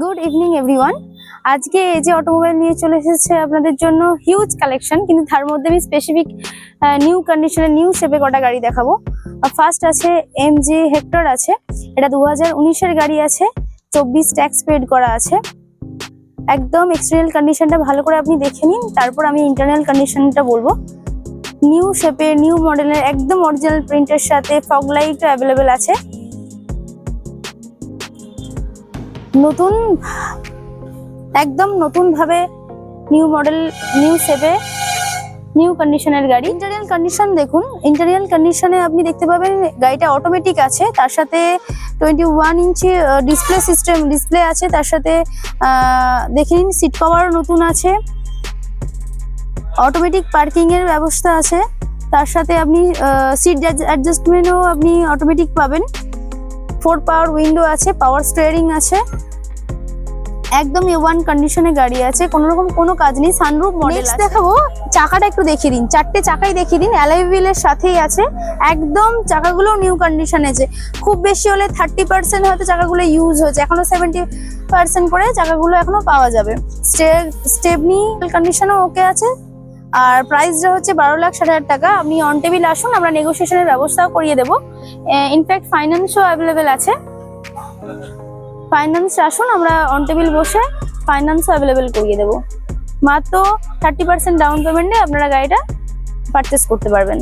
Good evening everyone আজকে এই যে অটোমোবাইল নিয়ে চলে এসেছে আপনাদের জন্য হিউজ কালেকশন কিন্তু তার মধ্যে আমি স্পেসিফিক নিউ কন্ডিশনে নিউ শেপে কটা গাড়ি দেখাবো। ফার্স্ট আছে এম জি হেক্টর আছে, এটা দু হাজার গাড়ি আছে, চব্বিশ ট্যাক্স পেড করা আছে। একদম এক্সটার্নাল কন্ডিশনটা ভালো করে আপনি দেখে নিন, তারপর আমি ইন্টারনাল কন্ডিশনটা বলব। নিউ শেপের নিউ মডেলের একদম অরিজিনাল প্রিন্টের সাথে ফগ লাইটও অ্যাভেলেবেল আছে। নতুন, একদম নতুন ভাবে নিউ মডেল নিউ সেভে নিউ কন্ডিশনের গাড়ি। ইন্টারিয়াল কন্ডিশন দেখুন ইন্টারিয়াল কন্ডিশনে আপনি দেখতে পাবেন গাড়িটা অটোমেটিক আছে, তার সাথে twenty one inch display system display আছে, তার সাথে দেখে নিন সিট কভারও নতুন আছে। অটোমেটিক পার্কিং এর ব্যবস্থা আছে, তার সাথে আপনি সিট অ্যাডজাস্টমেন্টও আপনি অটোমেটিক পাবেন। ফোর পাওয়ার উইন্ডো আছে পাওয়ার স্টিয়ারিং আছে। একদম এ ওয়ান কন্ডিশনে গাড়ি আছে কোনো রকম কোনো কাজ নেই সানরুফ মডেল দেখাবো চাকাটা একটু দেখিয়ে দিন চারটে চাকাই দেখিয়ে দিন অ্যালয় হুইলের সাথেই আছে। একদম চাকাগুলো নিউ কন্ডিশনে আছে খুব বেশি হলে থার্টি পার্সেন্ট হয়তো চাকাগুলো ইউজ হয়েছে এখনও সেভেন্টি পার্সেন্ট করে চাকাগুলো এখনও পাওয়া যাবে। স্টেপনি কন্ডিশনও ওকে আছে। আর প্রাইসটা হচ্ছে বারো লাখ ষাট হাজার টাকা। আপনি অন টেবিল আসুন, আমরা নেগোসিয়েশনের ব্যবস্থাও করিয়ে দেবো। ইনফ্যাক্ট ফাইন্যান্সও অ্যাভেলেবেল আছে। ফাইন্যান্স আসুন, আমরা অন টেবিল বসে ফাইন্যান্সও অ্যাভেলেবেল করিয়ে দেবো। মাত্র থার্টি পার্সেন্ট ডাউন পেমেন্টে আপনারা গাড়িটা পারচেস করতে পারবেন।